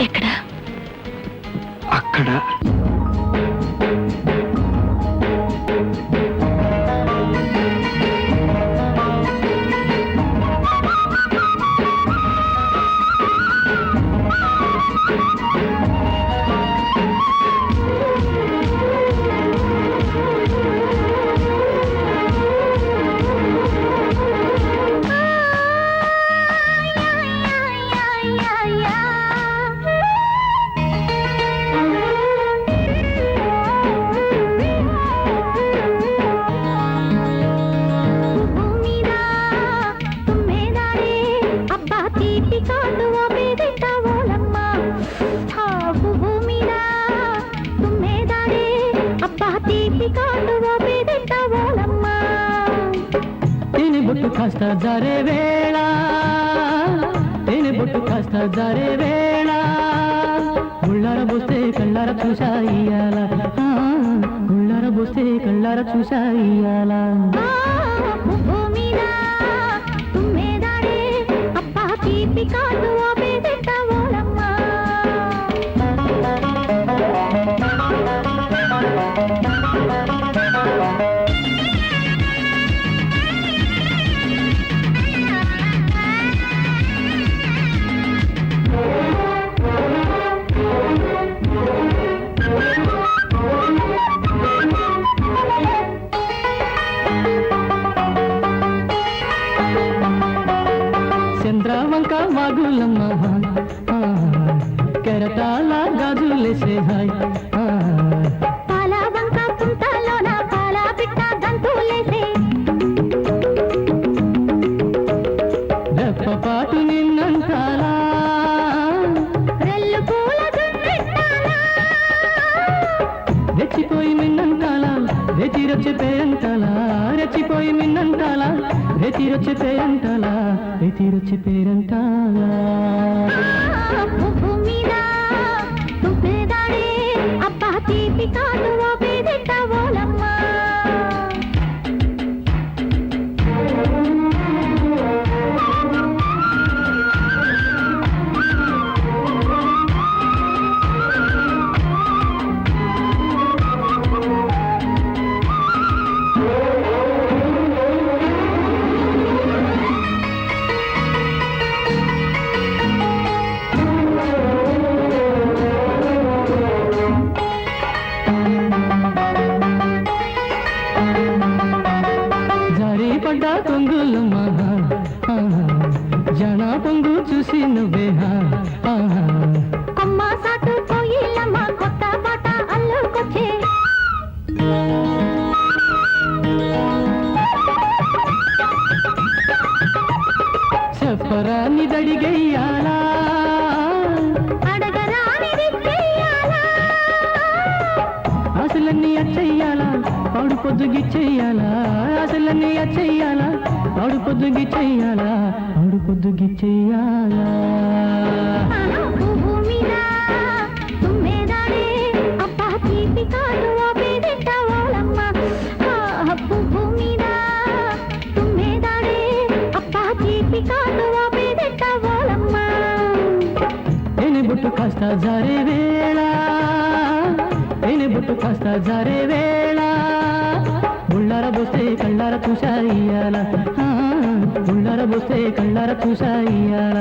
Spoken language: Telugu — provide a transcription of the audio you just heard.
ఎక్కడ? అక్కడ. బొట్టు కాస్త జరే వేళ. తేనె బొట్టు కాస్త జరే వేళ. గుళ్ళార బొస్తే కళ్ళార చూసా ఇయ్యాల. బొస్తే గుళ్ళార బోస్తే కళ్ళార చూసా చంద్రవంక వాగులమ్మ ఆ, కెరటాల గాజులేసే హాయ్. రెప్పపాటు నిన్నంతాలా రెచ్చిపోయి మిన్నంతాలా రెచి రెచ్చిపోయి మిన్నంతాలా రెచి పేరంటాలా రెచి రొచ్చి పేరంటాలా కొంగులమ్మ ఆ, జన పొంగు చూసి నువ్వే. కొమ్మ సాటు కోయిలమ్మ కొత్త పాట అల్లుకొచ్చే. చెయ్యాలా? అసలన్నీ అచ్చయ్యాలా? పాడు పొద్దుగి చెయ్యాలా అసలన్నీ అచ్చయ్యాలా పాడు పొద్దుగి చెయ్యాలా పాడు పొద్దుగి చెయ్యాలా బుట్టు కాస్త జారే వేళ తేనె బుట్టు కాస్త జారే వేళ. బుళ్ళార బోస్తే కళ్ళార చూసా ఇయ్యాల ఆ, బుళ్ళార కళ్ళార చూసా ఇయ్యాల